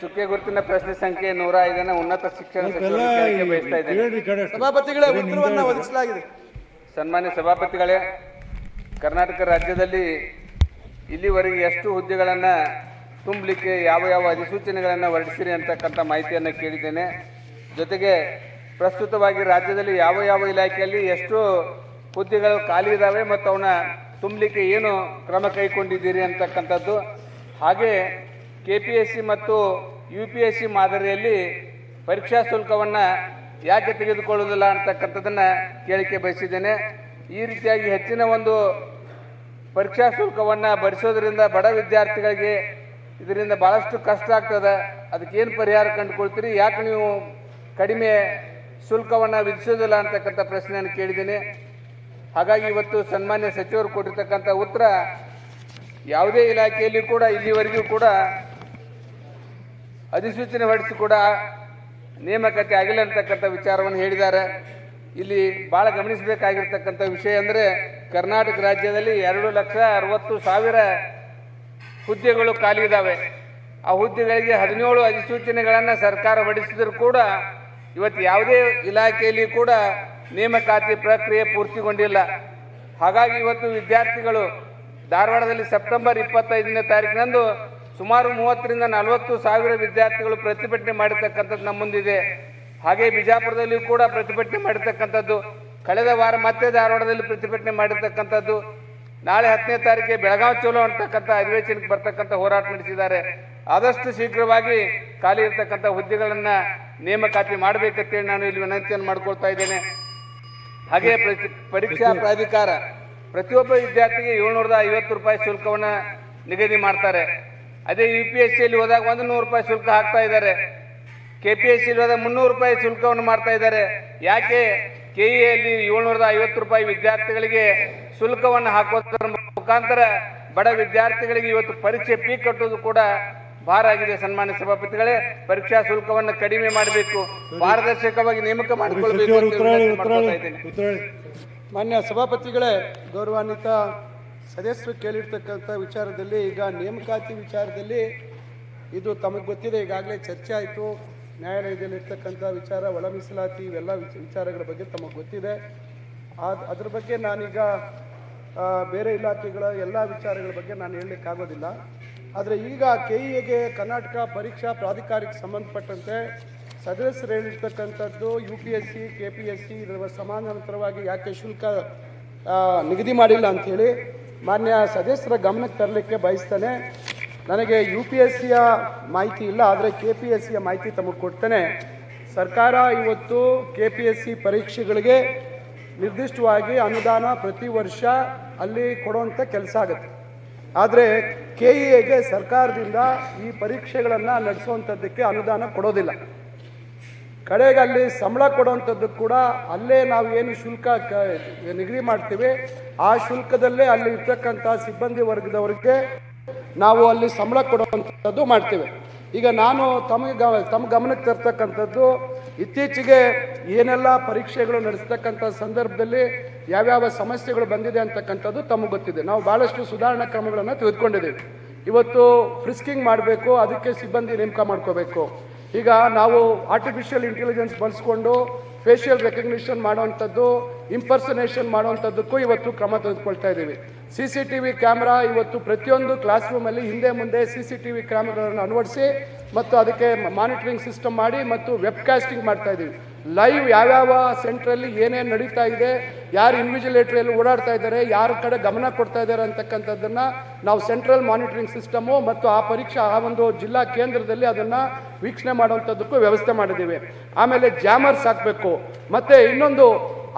ಚುಕ್ಕೆ ಗುರುತಿನ ಪ್ರಶ್ನೆ ಸಂಖ್ಯೆ ನೂರ ಐದನ ಉನ್ನತ ಶಿಕ್ಷಣ ಎಲ್ಲ ಸಚಿವರಿಗೆ ಕೇಳಕ್ಕೆ ಬಯಸ್ತಾ ಇದ್ದೇನೆ. ಸಭಾಪತಿಗಳೇ ಉತ್ತರವನ್ನ ಒದಗಿಸಲಾಗಿದೆ. ಸನ್ಮಾನ್ಯ ಸಭಾಪತಿಗಳೇ ಕರ್ನಾಟಕ ರಾಜ್ಯದಲ್ಲಿ ಇಲ್ಲಿವರೆಗೆ ಎಷ್ಟು ಹುದ್ದೆಗಳನ್ನು ತುಂಬಲಿಕ್ಕೆ ಯಾವ ಯಾವ ಅಧಿಸೂಚನೆಗಳನ್ನು ಹೊರಡಿಸಿರಿ ಅಂತಕ್ಕಂಥ ಮಾಹಿತಿಯನ್ನು ಕೇಳಿದ್ದೇನೆ. ಜೊತೆಗೆ ಪ್ರಸ್ತುತವಾಗಿ ರಾಜ್ಯದಲ್ಲಿ ಯಾವ ಯಾವ ಇಲಾಖೆಯಲ್ಲಿ ಎಷ್ಟು ಹುದ್ದೆಗಳು ಖಾಲಿ ಇದ್ದಾವೆ ಮತ್ತು ಅವನ್ನ ತುಂಬಲಿಕ್ಕೆ ಏನು ಕ್ರಮ ಕೈಗೊಂಡಿದ್ದೀರಿ ಅಂತಕ್ಕಂಥದ್ದು. ಹಾಗೆ ಕೆ ಪಿ ಎಸ್ ಸಿ ಮತ್ತು ಯು ಪಿ ಎಸ್ ಸಿ ಮಾದರಿಯಲ್ಲಿ ಪರೀಕ್ಷಾ ಶುಲ್ಕವನ್ನು ಯಾಕೆ ತೆಗೆದುಕೊಳ್ಳುವುದಿಲ್ಲ ಅಂತಕ್ಕಂಥದ್ದನ್ನು ಕೇಳಿಕೆ ಬಯಸಿದ್ದೇನೆ. ಈ ರೀತಿಯಾಗಿ ಹೆಚ್ಚಿನ ಒಂದು ಪರೀಕ್ಷಾ ಶುಲ್ಕವನ್ನು ಭರಿಸೋದ್ರಿಂದ ಬಡ ವಿದ್ಯಾರ್ಥಿಗಳಿಗೆ ಇದರಿಂದ ಭಾಳಷ್ಟು ಕಷ್ಟ ಆಗ್ತದೆ. ಅದಕ್ಕೇನು ಪರಿಹಾರ ಕಂಡುಕೊಳ್ತೀರಿ? ಯಾಕೆ ನೀವು ಕಡಿಮೆ ಶುಲ್ಕವನ್ನು ವಿಧಿಸೋದಿಲ್ಲ ಅಂತಕ್ಕಂಥ ಪ್ರಶ್ನೆಯನ್ನು ಕೇಳಿದ್ದೀನಿ. ಹಾಗಾಗಿ ಇವತ್ತು ಸನ್ಮಾನ್ಯ ಸಚಿವರು ಕೊಟ್ಟಿರ್ತಕ್ಕಂಥ ಉತ್ತರ ಯಾವುದೇ ಇಲಾಖೆಯಲ್ಲಿ ಕೂಡ ಇಲ್ಲಿವರೆಗೂ ಕೂಡ ಅಧಿಸೂಚನೆ ಹೊರಡಿಸಿ ಕೂಡ ನೇಮಕಾತಿ ಆಗಿಲ್ಲ ಅಂತಕ್ಕಂಥ ವಿಚಾರವನ್ನು ಹೇಳಿದ್ದಾರೆ. ಇಲ್ಲಿ ಭಾಳ ಗಮನಿಸಬೇಕಾಗಿರ್ತಕ್ಕಂಥ ವಿಷಯ ಅಂದರೆ ಕರ್ನಾಟಕ ರಾಜ್ಯದಲ್ಲಿ ಎರಡು ಲಕ್ಷ ಅರವತ್ತು ಸಾವಿರ ಹುದ್ದೆಗಳು ಖಾಲಿ ಇದ್ದಾವೆ ಆ ಹುದ್ದೆಗಳಿಗೆ ಹದಿನೇಳು ಅಧಿಸೂಚನೆಗಳನ್ನು ಸರ್ಕಾರ ಹೊರಡಿಸಿದರೂ ಕೂಡ ಇವತ್ತು ಯಾವುದೇ ಇಲಾಖೆಯಲ್ಲಿ ಕೂಡ ನೇಮಕಾತಿ ಪ್ರಕ್ರಿಯೆ ಪೂರ್ತಿಗೊಂಡಿಲ್ಲ. ಹಾಗಾಗಿ ಇವತ್ತು ವಿದ್ಯಾರ್ಥಿಗಳು ಧಾರವಾಡದಲ್ಲಿ ಸೆಪ್ಟೆಂಬರ್ ಇಪ್ಪತ್ತೈದನೇ ತಾರೀಕಿನಂದು ಸುಮಾರು ಮೂವತ್ತರಿಂದ ನಲವತ್ತು ಸಾವಿರ ವಿದ್ಯಾರ್ಥಿಗಳು ಪ್ರತಿಭಟನೆ ಮಾಡಿರ್ತಕ್ಕಂಥದ್ದು ನಮ್ಮ ಮುಂದಿದೆ ಹಾಗೆ ಬಿಜಾಪುರದಲ್ಲಿ ಕೂಡ ಪ್ರತಿಭಟನೆ ಮಾಡಿರ್ತಕ್ಕಂಥದ್ದು. ಕಳೆದ ವಾರ ಮತ್ತೆ ಧಾರವಾಡದಲ್ಲಿ ಪ್ರತಿಭಟನೆ ಮಾಡಿರ್ತಕ್ಕಂಥದ್ದು. ನಾಳೆ ಹತ್ತನೇ ತಾರೀಕಿಗೆ ಬೆಳಗಾವಿ ಚಲೋ ಅಂತಕ್ಕಂಥ ಅಧಿವೇಶನಕ್ಕೆ ಬರ್ತಕ್ಕಂಥ ಹೋರಾಟ ನಡೆಸಿದ್ದಾರೆ. ಆದಷ್ಟು ಶೀಘ್ರವಾಗಿ ಖಾಲಿ ಇರತಕ್ಕಂಥ ಹುದ್ದೆಗಳನ್ನು ನೇಮಕಾತಿ ಮಾಡಬೇಕಂತೇಳಿ ನಾನು ಇಲ್ಲಿ ವಿನಂತಿಯನ್ನು ಮಾಡ್ಕೊಳ್ತಾ ಇದ್ದೇನೆ. ಹಾಗೆ ಪರೀಕ್ಷಾ ಪ್ರಾಧಿಕಾರ ಪ್ರತಿಯೊಬ್ಬ ವಿದ್ಯಾರ್ಥಿಗೆ ಏಳ್ನೂರದ ಐವತ್ತು ರೂಪಾಯಿ ಶುಲ್ಕವನ್ನು ನಿಗದಿ ಮಾಡ್ತಾರೆ. ಅದೇ ಯು ಪಿ ಎಸ್ ಸಿಯಲ್ಲಿ ಹೋದಾಗ ಒಂದು ನೂರು ರೂಪಾಯಿ ಶುಲ್ಕ ಹಾಕ್ತಾ ಇದ್ದಾರೆ. ಕೆ ಪಿ ಎಸ್ ಸಿಯಲ್ಲಿ ಹೋದಾಗ ಮುನ್ನೂರು ರೂಪಾಯಿ ಶುಲ್ಕವನ್ನು ಮಾಡ್ತಾ ಇದ್ದಾರೆ. ಯಾಕೆ? ಕೆ ಇಯಲ್ಲಿ ಏಳ್ನೂರದ ಐವತ್ತು ರೂಪಾಯಿ ವಿದ್ಯಾರ್ಥಿಗಳಿಗೆ ಶುಲ್ಕವನ್ನು ಹಾಕೋದ್ರ ಮುಖಾಂತರ ಬಡ ವಿದ್ಯಾರ್ಥಿಗಳಿಗೆ ಇವತ್ತು ಪರೀಕ್ಷೆ ಫೀ ಕಟ್ಟೋದು ಕೂಡ ಭಾರ ಆಗಿದೆ ಸನ್ಮಾನ್ಯ ಸಭಾಪತಿಗಳೇ. ಪರೀಕ್ಷಾ ಶುಲ್ಕವನ್ನು ಕಡಿಮೆ ಮಾಡಬೇಕು. ಪಾರದರ್ಶಕವಾಗಿ ನೇಮಕ ಮಾಡಿಕೊಳ್ಬೇಕು ಮಾನ್ಯ ಸಭಾಪತಿಗಳೇ ಗೌರವಾನ್ವಿತ ಸದಸ್ಯರು ಕೇಳಿರ್ತಕ್ಕಂಥ ವಿಚಾರದಲ್ಲಿ, ಈಗ ನೇಮಕಾತಿ ವಿಚಾರದಲ್ಲಿ ಇದು ತಮಗೆ ಗೊತ್ತಿದೆ, ಈಗಾಗಲೇ ಚರ್ಚೆ ಆಯಿತು. ನ್ಯಾಯಾಲಯದಲ್ಲಿ ಇರ್ತಕ್ಕಂಥ ವಿಚಾರ, ಒಳ ಮೀಸಲಾತಿ, ಇವೆಲ್ಲ ವಿಚ- ವಿಚಾರಗಳ ಬಗ್ಗೆ ತಮಗೆ ಗೊತ್ತಿದೆ. ಅದು ಅದ್ರ ಬಗ್ಗೆ ನಾನೀಗ ಬೇರೆ ಇಲಾಖೆಗಳ ಎಲ್ಲ ವಿಚಾರಗಳ ಬಗ್ಗೆ ನಾನು ಹೇಳಲಿಕ್ಕಾಗೋದಿಲ್ಲ. ಆದರೆ ಈಗ ಕೆ ಇ ಎಗೆ ಕರ್ನಾಟಕ ಪರೀಕ್ಷಾ ಪ್ರಾಧಿಕಾರಕ್ಕೆ ಸಂಬಂಧಪಟ್ಟಂತೆ ಸದಸ್ಯರು ಹೇಳಿರ್ತಕ್ಕಂಥದ್ದು U P S C K P S C ಇದರ ಸಮಾನಾಂತರವಾಗಿ ಯಾಕೆ ಶುಲ್ಕ ನಿಗದಿ ಮಾಡಿಲ್ಲ ಅಂಥೇಳಿ ಮಾನ್ಯ ಸದಸ್ಯರ ಗಮನಕ್ಕೆ ತರಲಿಕ್ಕೆ ಬಯಸ್ತೇನೆ. ನನಗೆ ಯು ಪಿ ಎಸ್ ಸಿಯ ಮಾಹಿತಿ ಇಲ್ಲ, ಆದರೆ ಕೆ ಪಿ ಎಸ್ ಸಿಯ ಮಾಹಿತಿ ತಮಗೆ ಕೊಡ್ತೇನೆ. ಸರ್ಕಾರ ಇವತ್ತು ಕೆ ಪಿ ಎಸ್ ಸಿ ಪರೀಕ್ಷೆಗಳಿಗೆ ನಿರ್ದಿಷ್ಟವಾಗಿ ಅನುದಾನ ಪ್ರತಿ ವರ್ಷ ಅಲ್ಲಿ ಕೊಡುವಂಥ ಕೆಲಸ ಆಗುತ್ತೆ. ಆದರೆ ಕೆ ಇ ಎಗೆ ಸರ್ಕಾರದಿಂದ ಈ ಪರೀಕ್ಷೆಗಳನ್ನು ನಡೆಸುವಂಥದ್ದಕ್ಕೆ ಅನುದಾನ ಕೊಡೋದಿಲ್ಲ. ಕಡೆಗೆ ಅಲ್ಲಿ ಸಂಬಳ ಕೊಡುವಂಥದ್ದು ಕೂಡ ಅಲ್ಲೇ ನಾವು ಏನು ಶುಲ್ಕ ನಿಗದಿ ಮಾಡ್ತೀವಿ. ಆ ಶುಲ್ಕದಲ್ಲೇ ಅಲ್ಲಿ ಇರ್ತಕ್ಕಂಥ ಸಿಬ್ಬಂದಿ ವರ್ಗದವರಿಗೆ ನಾವು ಅಲ್ಲಿ ಸಂಬಳ ಕೊಡುವಂಥದ್ದು ಮಾಡ್ತೇವೆ. ಈಗ ನಾನು ತಮಗೆ ಗ ತಮ್ಮ ಗಮನಕ್ಕೆ ತರ್ತಕ್ಕಂಥದ್ದು ಇತ್ತೀಚೆಗೆ ಏನೆಲ್ಲ ಪರೀಕ್ಷೆಗಳು ನಡೆಸ್ತಕ್ಕಂಥ ಸಂದರ್ಭದಲ್ಲಿ ಯಾವ್ಯಾವ ಸಮಸ್ಯೆಗಳು ಬಂದಿದೆ ಅಂತಕ್ಕಂಥದ್ದು ತಮಗೆ ಗೊತ್ತಿದೆ. ನಾವು ಭಾಳಷ್ಟು ಸುಧಾರಣಾ ಕ್ರಮಗಳನ್ನು ತೆಗೆದುಕೊಂಡಿದ್ದೀವಿ. ಇವತ್ತು ಫ್ರಿಸ್ಕಿಂಗ್ ಮಾಡಬೇಕು, ಅದಕ್ಕೆ ಸಿಬ್ಬಂದಿ ನೇಮಕ ಮಾಡ್ಕೋಬೇಕು. ಈಗ ನಾವು ಆರ್ಟಿಫಿಷಿಯಲ್ ಇಂಟೆಲಿಜೆನ್ಸ್ ಬಳಸ್ಕೊಂಡು ಫೇಶಿಯಲ್ ರೆಕಗ್ನಿಷನ್ ಮಾಡುವಂಥದ್ದು ಇಂಪರ್ಸನೇಷನ್ ಮಾಡುವಂಥದ್ದಕ್ಕೂ ಇವತ್ತು ಕ್ರಮ ತೆಗೆದುಕೊಳ್ತಾ ಇದ್ದೀವಿ. C C T V camera ಇವತ್ತು ಪ್ರತಿಯೊಂದು ಕ್ಲಾಸ್ ರೂಮಲ್ಲಿ ಹಿಂದೆ ಮುಂದೆ ಸಿ ಸಿ ಟಿ ವಿ ಕ್ಯಾಮ್ರಾಗಳನ್ನು ಅಳವಡಿಸಿ ಮತ್ತು ಅದಕ್ಕೆ ಮಾನಿಟರಿಂಗ್ ಸಿಸ್ಟಮ್ ಮಾಡಿ ಮತ್ತು ವೆಬ್ಕಾಸ್ಟಿಂಗ್ ಮಾಡ್ತಾ ಇದ್ದೀವಿ. ಲೈವ್ ಯಾವ್ಯಾವ ಸೆಂಟ್ರಲ್ಲಿ ಏನೇನು ನಡೀತಾ ಇದೆ, ಯಾರು ಇನ್ವಿಜಿಲೇಟ್ರಿಯಲ್ಲಿ ಓಡಾಡ್ತಾ ಇದ್ದಾರೆ, ಯಾರ ಕಡೆ ಗಮನ ಕೊಡ್ತಾ ಇದ್ದಾರೆ ಅಂತಕ್ಕಂಥದ್ದನ್ನು ನಾವು ಸೆಂಟ್ರಲ್ ಮಾನಿಟರಿಂಗ್ ಸಿಸ್ಟಮು ಮತ್ತು ಆ ಪರೀಕ್ಷಾ, ಆ ಒಂದು ಜಿಲ್ಲಾ ಕೇಂದ್ರದಲ್ಲಿ ಅದನ್ನು ವೀಕ್ಷಣೆ ಮಾಡುವಂಥದ್ದಕ್ಕೂ ವ್ಯವಸ್ಥೆ ಮಾಡಿದ್ದೀವಿ. ಆಮೇಲೆ ಜಾಮರ್ಸ್ ಹಾಕಬೇಕು. ಮತ್ತು ಇನ್ನೊಂದು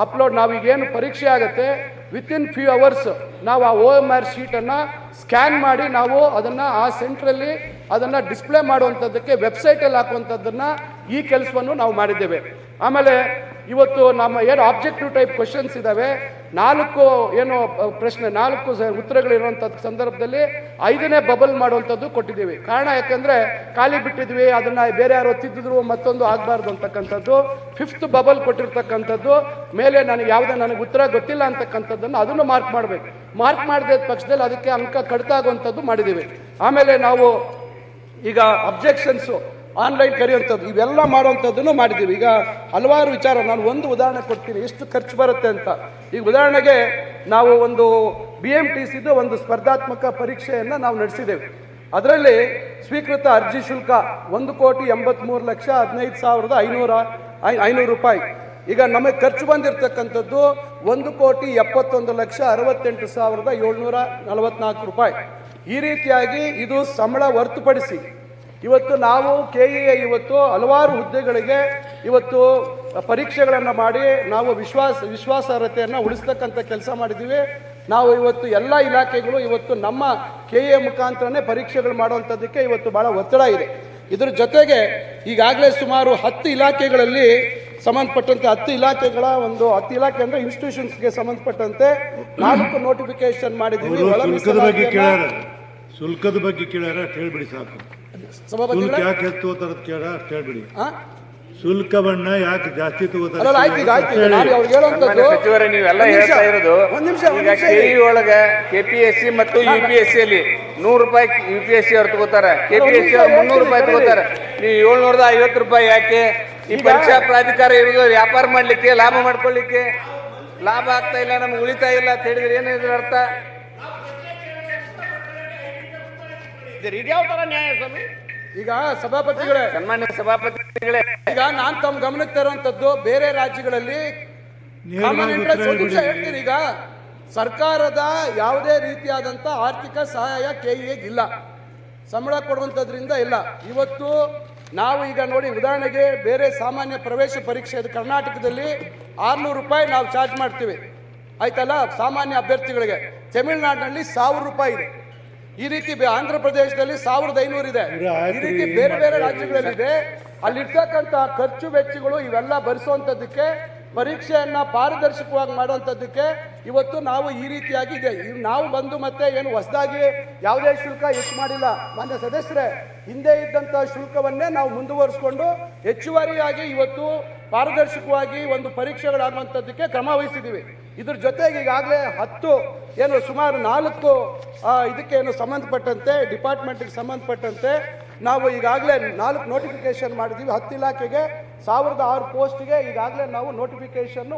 ಅಪ್ಲೋಡ್ ನಾವೀಗೇನು ಪರೀಕ್ಷೆ ಆಗುತ್ತೆ ವಿತಿನ್ ಫ್ಯೂ ಅವರ್ಸ್ ನಾವು ಆ ಓ ಎಂ ಆರ್ ಶೀಟನ್ನು ಸ್ಕ್ಯಾನ್ ಮಾಡಿ ನಾವು ಅದನ್ನು ಆ ಸೆಂಟ್ರಲ್ಲಿ ಅದನ್ನು ಡಿಸ್ಪ್ಲೇ ಮಾಡುವಂಥದ್ದಕ್ಕೆ ವೆಬ್ಸೈಟಲ್ಲಿ ಹಾಕುವಂಥದ್ದನ್ನು ಈ ಕೆಲಸವನ್ನು ನಾವು ಮಾಡಿದ್ದೇವೆ. ಆಮೇಲೆ ಇವತ್ತು ನಮ್ಮ ಏನು ಆಬ್ಜೆಕ್ಟಿವ್ ಟೈಪ್ ಕ್ವಶನ್ಸ್ ಇದ್ದಾವೆ ನಾಲ್ಕು ಏನು ಪ್ರಶ್ನೆ, ನಾಲ್ಕು ಉತ್ತರಗಳಿರುವಂಥ ಸಂದರ್ಭದಲ್ಲಿ ಐದನೇ ಬಬಲ್ ಮಾಡುವಂಥದ್ದು ಕೊಟ್ಟಿದ್ದೀವಿ. ಕಾರಣ ಯಾಕಂದ್ರೆ ಖಾಲಿ ಬಿಟ್ಟಿದ್ವಿ, ಅದನ್ನ ಬೇರೆ ಯಾರು ತಿದ್ದಿದ್ರು, ಮತ್ತೊಂದು ಆಗಬಾರ್ದು ಅಂತಕ್ಕಂಥದ್ದು. ಫಿಫ್ತ್ ಬಬಲ್ ಕೊಟ್ಟಿರ್ತಕ್ಕಂಥದ್ದು. ಮೇಲೆ ನನಗೆ ಯಾವುದೇ ನನಗೆ ಉತ್ತರ ಗೊತ್ತಿಲ್ಲ ಅಂತಕ್ಕಂಥದ್ದನ್ನು ಅದನ್ನು ಮಾರ್ಕ್ ಮಾಡಬೇಕು. ಮಾರ್ಕ್ ಮಾಡದೇ ಪಕ್ಷದಲ್ಲಿ ಅದಕ್ಕೆ ಅಂಕ ಕಡಿತ ಆಗುವಂಥದ್ದು ಮಾಡಿದ್ದೀವಿ. ಆಮೇಲೆ ನಾವು ಈಗ ಅಬ್ಜೆಕ್ಷನ್ಸು ಆನ್ಲೈನ್ ಕರೆಯುವಂಥದ್ದು ಇವೆಲ್ಲ ಮಾಡುವಂಥದ್ದನ್ನು ಮಾಡಿದ್ದೀವಿ. ಈಗ ಹಲವಾರು ವಿಚಾರ, ನಾನು ಒಂದು ಉದಾಹರಣೆ ಕೊಡ್ತೀನಿ. ಎಷ್ಟು ಖರ್ಚು ಬರುತ್ತೆ ಅಂತ. ಈಗ ಉದಾಹರಣೆಗೆ ನಾವು ಒಂದು ಬಿ ಎಂ ಟಿ ಸಿದು ಒಂದು ಸ್ಪರ್ಧಾತ್ಮಕ ಪರೀಕ್ಷೆಯನ್ನು ನಾವು ನಡೆಸಿದ್ದೇವೆ. ಅದರಲ್ಲಿ ಸ್ವೀಕೃತ ಅರ್ಜಿ ಶುಲ್ಕ ಒಂದು ಕೋಟಿ ಎಂಬತ್ಮೂರು ಲಕ್ಷ ಹದಿನೈದು ಸಾವಿರದ ಐನೂರ, ಐ- ಐನೂರು ರೂಪಾಯಿ. ಈಗ ನಮಗೆ ಖರ್ಚು ಬಂದಿರತಕ್ಕಂಥದ್ದು ಒಂದು ಕೋಟಿ ಎಪ್ಪತ್ತೊಂದು ಲಕ್ಷ ಅರವತ್ತೆಂಟು ಸಾವಿರದ ಏಳ್ನೂರ ನಲವತ್ನಾಲ್ಕು ರೂಪಾಯಿ. ಈ ರೀತಿಯಾಗಿ ಇದು ಸಂಬಳ ಹೊರತುಪಡಿಸಿ ಇವತ್ತು ನಾವು ಕೆ ಎ ಇವತ್ತು ಹಲವಾರು ಹುದ್ದೆಗಳಿಗೆ ಇವತ್ತು ಪರೀಕ್ಷೆಗಳನ್ನು ಮಾಡಿ ನಾವು ವಿಶ್ವಾಸ ವಿಶ್ವಾಸಾರ್ಹತೆಯನ್ನು ಉಳಿಸ್ತಕ್ಕಂಥ ಕೆಲಸ ಮಾಡಿದ್ದೀವಿ. ನಾವು ಇವತ್ತು ಎಲ್ಲ ಇಲಾಖೆಗಳು ಇವತ್ತು ನಮ್ಮ ಕೆ ಎ ಮುಖಾಂತರನೇ ಪರೀಕ್ಷೆಗಳು ಮಾಡುವಂಥದ್ದಕ್ಕೆ ಇವತ್ತು ಭಾಳ ಒತ್ತಡ ಇದೆ. ಇದರ ಜೊತೆಗೆ ಈಗಾಗಲೇ ಸುಮಾರು ಹತ್ತು ಇಲಾಖೆಗಳಲ್ಲಿ ಸಂಬಂಧಪಟ್ಟಂತೆ ಹತ್ತು ಇಲಾಖೆಗಳ ಒಂದು ಹತ್ತು ಇಲಾಖೆ ಅಂದ್ರೆ ಇನ್ಸ್ಟಿಟ್ಯೂಷನ್ಸ್ಗೆ ಸಂಬಂಧಪಟ್ಟಂತೆ ನಾಲ್ಕು ನೋಟಿಫಿಕೇಶನ್ ಮಾಡಿದ್ದೀವಿ. ಶುಲ್ಕದ ಬಗ್ಗೆ ಕೇಳ್ಯಾರ? ಹೇಳ್ಬಿಡಿ ಸಾಕು. ಸಭಾಪತಿಗಳೇ ಯಾಕೆ ಹೆಚ್ಚು ತಗೋತಾರ ಅಂತ ಕೇಳ ಅಷ್ಟ್ ಹೇಳ್ಬಿಡಿ ಶುಲ್ಕವನ್ನ ಯಾಕೆ ಜಾಸ್ತಿ ತಗೋತಾರೆ ಆಯ್ತು ಈಗ ಆಯ್ತು ಈಗ ನಾನು ಅವ್ರಿಗೆ ಹೇಳುವಂಥದ್ದು ಸಚಿವರೇ ನೀವೆಲ್ಲ ಹೇಳ್ತಾ ಇರೋದು ಒಂದ್ ನಿಮಿಷ ಈಗ ನಿಮಿಷ ಕೆ ಇರಿ. ಒಳಗ ಕೆಪಿಎಸ್ಸಿ ಮತ್ತು ಯು ಪಿ ಎಸ್ ಸಿ ಅಲ್ಲಿ ನೂರು ರೂಪಾಯಿ ಯು ಪಿ ಎಸ್ ಸಿ ಅವ್ರು ತಗೋತಾರ. ಕೆಪಿಎಸ್ಸಿ ಅವ್ರು ಮುನ್ನೂರು ರೂಪಾಯಿ ತಗೋತಾರೆ. ನೀವು ಏಳ್ನೂರದ ಐವತ್ತು ರೂಪಾಯಿ ಯಾಕೆ? ಈ ಪರೀಕ್ಷಾ ಪ್ರಾಧಿಕಾರ ಇರೋದು ವ್ಯಾಪಾರ ಮಾಡ್ಲಿಕ್ಕೆ ಲಾಭ ಮಾಡ್ಕೊಳ್ಳಿಕ್ಕೆ. ಲಾಭ ಆಗ್ತಾ ಇಲ್ಲ ನಮ್ಗೆ ಉಳಿತಾಯ ಇಲ್ಲ ಅಂತ ಹೇಳಿದ್ರೆ ಏನು ಇದ್ರ ಅರ್ಥ? ಇದ್ಯಾವ ತರ ನ್ಯಾಯ ಸ್ವಾಮಿ? ಈಗ ಸಭಾಪತಿಗಳೇ ಸನ್ಮಾನ್ಯ ಸಭಾಪತಿಗಳೇ. ಈಗ ನಾನ್ ತಮ್ಮ ಗಮನಕ್ಕೆ ತರುವಂತದ್ದು ಬೇರೆ ರಾಜ್ಯಗಳಲ್ಲಿ ಕಾಮನ್ ನೇರವಾಗಿ ಇಂಟ್ರೆಸ್ಟ್ ಒಂದು ಹೇಳ್ತೀನಿ. ಈಗ ಸರ್ಕಾರದ ಯಾವುದೇ ರೀತಿಯಾದಂಥ ಆರ್ಥಿಕ ಸಹಾಯ ಕೆ ಇಲ್ಲ. ಸಂಬಳ ಕೊಡುವಂಥದ್ರಿಂದ ಇಲ್ಲ. ಇವತ್ತು ನಾವು ಈಗ ನೋಡಿ ಉದಾಹರಣೆಗೆ ಬೇರೆ ಸಾಮಾನ್ಯ ಪ್ರವೇಶ ಪರೀಕ್ಷೆ ಇದು ಕರ್ನಾಟಕದಲ್ಲಿ ಆರ್ನೂರು ರೂಪಾಯಿ ನಾವು ಚಾರ್ಜ್ ಮಾಡ್ತೀವಿ. ಆಯ್ತಲ್ಲ ಸಾಮಾನ್ಯ ಅಭ್ಯರ್ಥಿಗಳಿಗೆ. ತಮಿಳುನಾಡಿನಲ್ಲಿ ಸಾವಿರ ರೂಪಾಯಿ ಇದೆ. ಈ ರೀತಿ ಆಂಧ್ರ ಪ್ರದೇಶದಲ್ಲಿ ಸಾವಿರದ ಐನೂರು ಇದೆ. ಈ ರೀತಿ ಬೇರೆ ಬೇರೆ ರಾಜ್ಯಗಳಲ್ಲಿದೆ. ಅಲ್ಲಿರ್ತಕ್ಕಂಥ ಖರ್ಚು ವೆಚ್ಚಗಳು ಇವೆಲ್ಲ ಭರಿಸುವಂಥದ್ದಕ್ಕೆ ಪರೀಕ್ಷೆಯನ್ನ ಪಾರದರ್ಶಕವಾಗಿ ಮಾಡುವಂಥದ್ದಕ್ಕೆ ಇವತ್ತು ನಾವು ಈ ರೀತಿಯಾಗಿ ಇದೆ. ನಾವು ಬಂದು ಮತ್ತೆ ಏನು ಹೊಸದಾಗಿ ಯಾವುದೇ ಶುಲ್ಕ ಹೆಚ್ಚು ಮಾಡಿಲ್ಲ. ಮಾನ್ಯ ಸದಸ್ಯರೇ ಹಿಂದೆ ಇದ್ದಂಥ ಶುಲ್ಕವನ್ನೇ ನಾವು ಮುಂದುವರಿಸಿಕೊಂಡು ಹೆಚ್ಚುವರಿಯಾಗಿ ಇವತ್ತು ಪಾರದರ್ಶಕವಾಗಿ ಒಂದು ಪರೀಕ್ಷೆಗಳಾಗುವಂಥದ್ದಕ್ಕೆ ಕ್ರಮ ವಹಿಸಿದ್ದೀವಿ. ಇದ್ರ ಜೊತೆಗೆ ಈಗಾಗಲೇ ಹತ್ತು, ಏನು ಸುಮಾರು ನಾಲ್ಕು ಇದಕ್ಕೆ ಏನು ಸಂಬಂಧಪಟ್ಟಂತೆ, ಡಿಪಾರ್ಟ್ಮೆಂಟ್ಗೆ ಸಂಬಂಧಪಟ್ಟಂತೆ ನಾವು ಈಗಾಗಲೇ ನಾಲ್ಕು ನೋಟಿಫಿಕೇಶನ್ ಮಾಡಿದ್ದೀವಿ. ಹತ್ತು ಇಲಾಖೆಗೆ ಸಾವಿರದ ಆರು ಪೋಸ್ಟ್ಗೆ ಈಗಾಗಲೇ ನಾವು ನೋಟಿಫಿಕೇಶನ್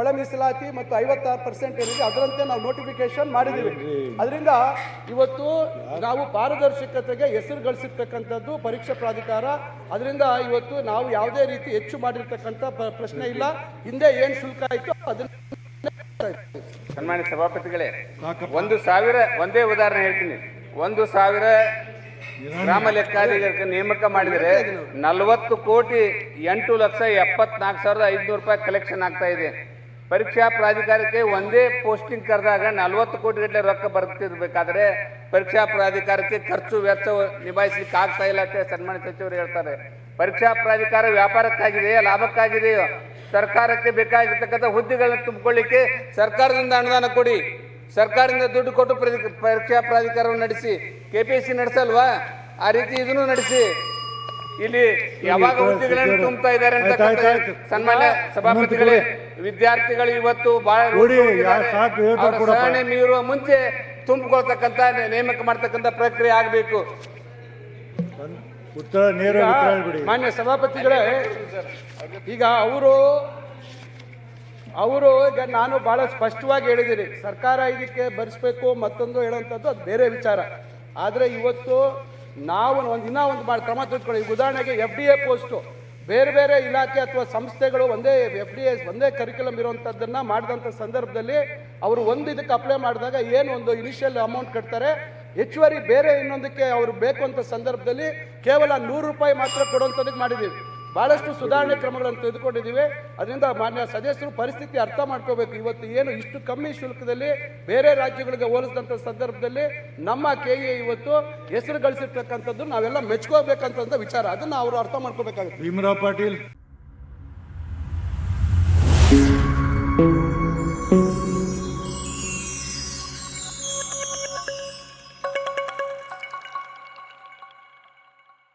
ಒಳ ಮೀಸಲಾತಿ ಮತ್ತು ಐವತ್ತಾರು ಪರ್ಸೆಂಟ್ ಏನಿದೆ ಅದರಂತೆ ನಾವು ನೋಟಿಫಿಕೇಶನ್ ಮಾಡಿದ್ದೀವಿ. ಅದರಿಂದ ಇವತ್ತು ನಾವು ಪಾರದರ್ಶಕತೆಗೆ ಹೆಸರು ಗಳಿಸಿರ್ತಕ್ಕಂಥದ್ದು ಪರೀಕ್ಷಾ ಪ್ರಾಧಿಕಾರ. ಅದರಿಂದ ಇವತ್ತು ನಾವು ಯಾವುದೇ ರೀತಿ ಹೆಚ್ಚು ಮಾಡಿರ್ತಕ್ಕಂಥ ಪ್ರಶ್ನೆ ಇಲ್ಲ. ಹಿಂದೆ ಏನು ಶುಲ್ಕ ಆಯಿತು ಅದನ್ನ ಸನ್ಮಾನ್ಯ ಸಭಾಪತಿಗಳೇ. ಒಂದು ಸಾವಿರ ಒಂದೇ ಉದಾಹರಣೆ ಹೇಳ್ತೀನಿ. ಒಂದು ಸಾವಿರ ಗ್ರಾಮ ಲೆಕ್ಕಾಧಿಕಾರಿ ನೇಮಕ ಮಾಡಿದರೆ ನಲವತ್ತು ಕೋಟಿ ಎಂಟು ಲಕ್ಷ ಎಪ್ಪತ್ನಾಲ್ಕು ಸಾವಿರದ ಐದುನೂರು ರೂಪಾಯಿ ಕಲೆಕ್ಷನ್ ಆಗ್ತಾ ಇದೆ. ಪರೀಕ್ಷಾ ಪ್ರಾಧಿಕಾರಕ್ಕೆ ಒಂದೇ ಪೋಸ್ಟಿಂಗ್ ಕರೆದಾಗ ನಲವತ್ತು ಕೋಟಿ ಗಟ್ಟಲೆ ರೊಕ್ಕ ಬರ್ತಿರ್ಬೇಕಾದ್ರೆ ಪರೀಕ್ಷಾ ಪ್ರಾಧಿಕಾರಕ್ಕೆ ಖರ್ಚು ವೆಚ್ಚ ನಿಭಾಯಿಸಲಿಕ್ಕೆ ಆಗ್ತಾ ಇಲ್ಲ ಅಂತ ಸನ್ಮಾನ್ಯ ಸಚಿವರು ಹೇಳ್ತಾರೆ. ಪರೀಕ್ಷಾ ಪ್ರಾಧಿಕಾರ ವ್ಯಾಪಾರಕ್ಕಾಗಿದೆಯೋ? ಲಾಭಕ್ಕಾಗಿದೆಯೋ? ಸರ್ಕಾರಕ್ಕೆ ಬೇಕಾಗಿರ್ತಕ್ಕಂಥ ಹುದ್ದೆಗಳನ್ನ ತುಂಬಿಕೊಳ್ಳಿಕ್ಕೆ ಸರ್ಕಾರದಿಂದ ಅನುದಾನ ಕೊಡಿ. ಸರ್ಕಾರದಿಂದ ದುಡ್ಡು ಕೊಟ್ಟು ಪರೀಕ್ಷಾ ಪ್ರಾಧಿಕಾರವನ್ನು ನಡೆಸಿ ಕೆ ಪಿ ಎಸ್ ಸಿ ನಡೆಸಲ್ವಾ? ಆ ರೀತಿ ಇದನ್ನು ನಡೆಸಿ. ಇಲ್ಲಿ ಯಾವಾಗ ಹುದ್ದೆಗಳನ್ನು ತುಂಬ್ತಾ ಇದ್ದಾರೆ ಅಂತ. ಸನ್ಮಾನ್ಯ ಸಭಾಪತಿಗಳೇ ವಿದ್ಯಾರ್ಥಿಗಳು ಇವತ್ತು ಬಹಳ. ಸಹನೆ ಮೀರುವ ಮುಂಚೆ ತುಂಬಿಕೊಳ್ತಕ್ಕಂತ ನೇಮಕ ಮಾಡತಕ್ಕಂತ ಪ್ರಕ್ರಿಯೆ ಆಗಬೇಕು. ಮಾನ್ಯ ಸಭಾಪತಿಗಳೇ ಈಗ ಅವರು ಅವರು ಈಗ ನಾನು ಬಹಳ ಸ್ಪಷ್ಟವಾಗಿ ಹೇಳಿದ್ದೀನಿ, ಸರ್ಕಾರ ಇದಕ್ಕೆ ಭರಿಸ್ಬೇಕು ಮತ್ತೊಂದು ಹೇಳುವಂಥದ್ದು ಅದು ಬೇರೆ ವಿಚಾರ. ಆದರೆ ಇವತ್ತು ನಾವು ಒಂದು ದಿನ ಒಂದು ಮಾಡಿ ಕ್ರಮ ತೆಗೆದುಕೊಳ್ಳಿ. ಈಗ ಉದಾಹರಣೆಗೆ ಎಫ್ ಡಿ ಎ ಪೋಸ್ಟು ಬೇರೆ ಬೇರೆ ಇಲಾಖೆ ಅಥವಾ ಸಂಸ್ಥೆಗಳು ಒಂದೇ ಎಫ್ ಡಿ ಎಸ್ ಒಂದೇ ಕರಿಕ್ಯುಲಮ್ ಇರುವಂಥದ್ದನ್ನು ಮಾಡಿದಂಥ ಸಂದರ್ಭದಲ್ಲಿ ಅವರು ಒಂದು ಇದಕ್ಕೆ ಅಪ್ಲೈ ಮಾಡಿದಾಗ ಏನು ಒಂದು ಇನಿಷಿಯಲ್ ಅಮೌಂಟ್ ಕಟ್ತಾರೆ. ಹೆಚ್ಚುವರಿ ಬೇರೆ ಇನ್ನೊಂದಕ್ಕೆ ಅವರು ಬೇಕು ಅಂತ ಸಂದರ್ಭದಲ್ಲಿ ಕೇವಲ ನೂರು ರೂಪಾಯಿ ಮಾತ್ರ ಕೊಡುವಂಥದ್ದಕ್ಕೆ ಮಾಡಿದ್ದೀವಿ. ಬಹಳಷ್ಟು ಸುಧಾರಣೆ ಕ್ರಮಗಳನ್ನು ತೆಗೆದುಕೊಂಡಿದ್ದೀವಿ. ಅದರಿಂದ ಮಾನ್ಯ ಸದಸ್ಯರು ಪರಿಸ್ಥಿತಿ ಅರ್ಥ ಮಾಡ್ಕೋಬೇಕು. ಇವತ್ತು ಏನು ಇಷ್ಟು ಕಮ್ಮಿ ಶುಲ್ಕದಲ್ಲಿ ಬೇರೆ ರಾಜ್ಯಗಳಿಗೆ ಹೋಲಿಸಿದಂಥ ಸಂದರ್ಭದಲ್ಲಿ ನಮ್ಮ ಕೆ ಎ ಇವತ್ತು ಹೆಸರು ಗಳಿಸಿರ್ತಕ್ಕಂಥದ್ದು ನಾವೆಲ್ಲ ಮೆಚ್ಕೋಬೇಕಂತ ವಿಚಾರ. ಅದನ್ನು ಅವರು ಅರ್ಥ ಮಾಡ್ಕೋಬೇಕಾಗುತ್ತೆ. ಭೀಮರಾವ್ ಪಾಟೀಲ್.